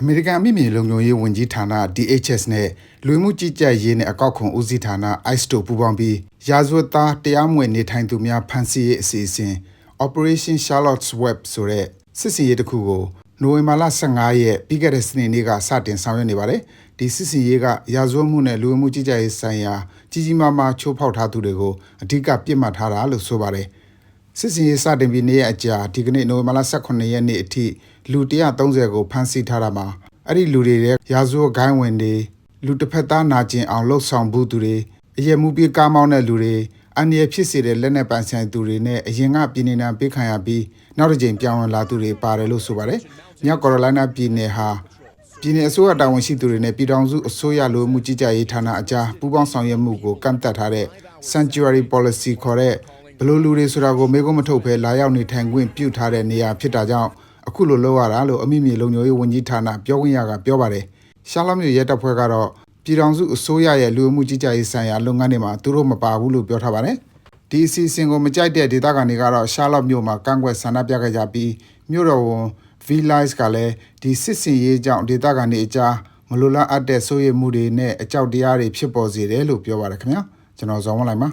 အမေရိကန်အမိမြေလုံခြုံရေးဝန်ကြီးဌာန DHS နဲ့လူဝင်မှုကြီးကြပ်ရေးနဲ့အကောက်ခွန်ဦးစီးဌာန ICE တို့ပူးပေါင်းပြီးရာဇဝတ်သားတရားမဝင်နေထိုင်သူများဖမ်းဆီးရေးအစီအစဉ် Operation Charlotte's Web ဆိုတဲ့စစ်စင်ရေးတစ်ခုကိုနိုဝင်ဘာလ15ရက်ပြီးခဲ့တဲ့စနေနေ့ကစတင်ဆောင်ရွက်နေပါတယ်။ဒီစစ်စင်ရေးကရာဇဝတ်မှုနဲ့လူဝင်မှုကြီးကြပ်ရေးဆိုင်ရာကြီးကြီးမားမားချိုးဖောက်ထားသူတွေကိုအဓိကပြစ်မှတ်ထားတာလို့ဆိုပါတယ်။စစ်စင်ရေးစတင်ပြီးနေ့ရက်အကြာဒီကနေ့နိုဝင်ဘာလ18ရက်နေ့အထိ လူ130ကိုဖမ်းဆီးထားတာမှာအဲ့ဒီလူတွေရဲ့ရာဇဝတ်ဂိုင်းဝင်တွေလူတစ်ဖက်သားနာကျင်အောင်လှုပ်ဆောင်မှုသူတွေအရက်မှုပြေးကားမောင်းတဲ့လူတွေအန္တရာယ်ဖြစ်စေတဲ့လက်နက်ပိုင်ဆိုင်သူတွေနဲ့အရင်ကပြည်နေနံပေးခံရပြီးနောက်တစ်ကြိမ်ပြောင်းဝင်လာသူတွေပါတယ်လို့ဆိုပါတယ်။မြောက်ကာရိုလိုင်းနာပြည်နယ်ဟာပြည်내အစိုးရတာဝန်ရှိသူတွေနဲ့ပြည်ထောင်စုအစိုးရလူမှုကြီးကြပ်ရေးဌာနအကြားပူးပေါင်းဆောင်ရွက်မှုကိုကန့်သတ်ထားတဲ့ Sanctuary Policy ခေါ်တဲ့ဘယ်လိုလူတွေဆိုတာကိုမေးခွန်းမထုတ်ဘဲလာရောက်နေထိုင်ခွင့်ပြုထားတဲ့နေရာဖြစ်တာကြောင့် အခုလိုလုပ်ရတာလို့အမိမြေလုံခြုံရေးဝန်ကြီးဌာနပြောခွင့်ရကပြောပါတယ်။ရှားလော့မြို့ရဲတပ်ဖွဲ့ကတော့ပြည်ထောင်စုအစိုးရရဲ့လူမှုကြီးကြပ်ရေးဆိုင်ရာလုပ်ငန်းတွေမှာသူတို့မပါဘူးလို့ပြောထားပါတယ်။ဒီအစီအစဉ်ကိုမကြိုက်တဲ့ဒေသခံတွေကတော့ရှားလော့မြို့မှာကန့်ကွက်ဆန္ဒပြခဲ့ကြပြီးမြို့တော်ဝန် V Lies ကလည်းဒီစစ်စင်ရေးကြောင့်ဒေသခံတွေအကြားမလိုလားအပ်တဲ့စိုးရိမ်မှုတွေနဲ့အကြောက်တရားတွေဖြစ်ပေါ်စေတယ်လို့ပြောပါတယ်ခင်ဗျာကျွန်တော်ဇော်ဝင်းလိုက်ပါ